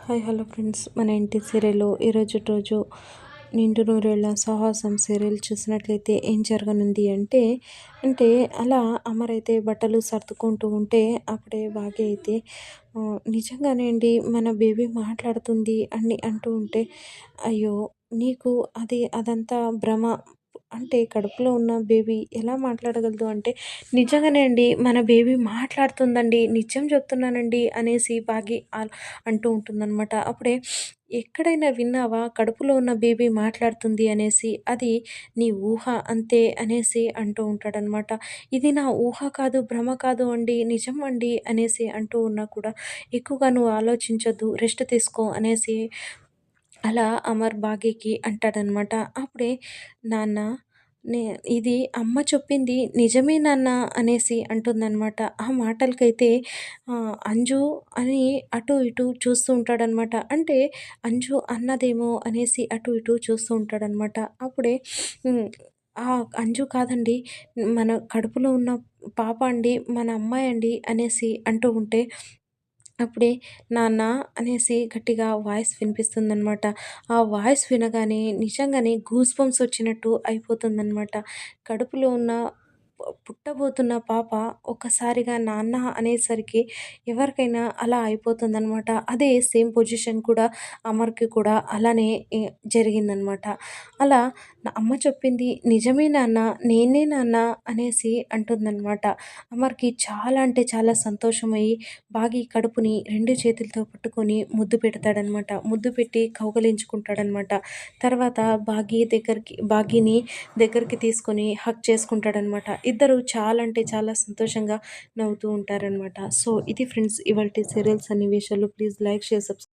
Hi hello friends. మన ఇంటి సీరియల్లో ఈరోజు రోజు నిండు నూరేళ్ళ సాహసం సీరియల్ చూసినట్లయితే ఏం జరగనుంది అంటే అంటే అలా అమరైతే బట్టలు సర్దుకుంటూ ఉంటే అప్పుడే బాగా అయితే నిజంగానే అండి మన బేబీ మాట్లాడుతుంది అని అంటూ ఉంటే అయ్యో నీకు అది అదంతా భ్రమ అంటే కడుపులో ఉన్న బేబీ ఎలా మాట్లాడగలదు అంటే నిజంగానే అండి మన బేబీ మాట్లాడుతుందండి నిజం చెప్తున్నానండి అనేసి బాగి అంటూ ఉంటుందన్నమాట. అప్పుడే ఎక్కడైనా విన్నావా కడుపులో ఉన్న బేబీ మాట్లాడుతుంది అనేసి అది నీ ఊహ అంతే అనేసి అంటూ ఉంటాడనమాట ఇది నా ఊహ కాదు భ్రమ కాదు అండి నిజం అండి అనేసి అంటూ ఉన్నా కూడా ఎక్కువగా నువ్వు ఆలోచించొద్దు రెస్ట్ తీసుకో అనేసి అలా అమర్ బాగీకి అంటాడనమాట అప్పుడే నాన్న నే ఇది అమ్మ చెప్పింది నిజమే నాన్న అనేసి అంటుందన్నమాట. ఆ మాటలకైతే అంజు అని అటు ఇటు చూస్తూ ఉంటాడనమాట అంటే అంజు అన్నదేమో అనేసి అటు ఇటు చూస్తూ ఉంటాడనమాట అప్పుడే అంజు కాదండి మన కడుపులో ఉన్న పాప అండి మన అమ్మాయి అండి అనేసి అంటూ ఉంటే అప్పుడే నాన్న అనేసి గట్టిగా వాయిస్ వినిపిస్తుందనమాట ఆ వాయిస్ వినగానే నిజంగానే గూస్ బంప్స్ వచ్చినట్టు అయిపోతుందనమాట కడుపులో ఉన్న పుట్టబోతున్న పాప ఒక్కసారిగా నాన్న అనేసరికి ఎవరికైనా అలా అయిపోతుందనమాట. అదే సేమ్ పొజిషన్ కూడా అమర్కి కూడా అలానే జరిగిందనమాట. అలా అమ్మ చెప్పింది నిజమే నాన్న నేనే నాన్న అనేసి అంటుందన్నమాట అమర్కి చాలా అంటే చాలా సంతోషమయ్యి బాగి కడుపుని రెండు చేతులతో పట్టుకొని ముద్దు పెడతాడనమాట. ముద్దు పెట్టి కౌగలించుకుంటాడనమాట. తర్వాత బాగి దగ్గరికి బాగిని దగ్గరికి తీసుకొని హక్ చేసుకుంటాడనమాట. ఇద్దరు చాలా అంటే చాలా సంతోషంగా నవ్వుతూ ఉంటారనమాట సో ఇది ఫ్రెండ్స్ ఇవాళ సీరియల్స్ సన్నివేశాలు. Please like share subscribe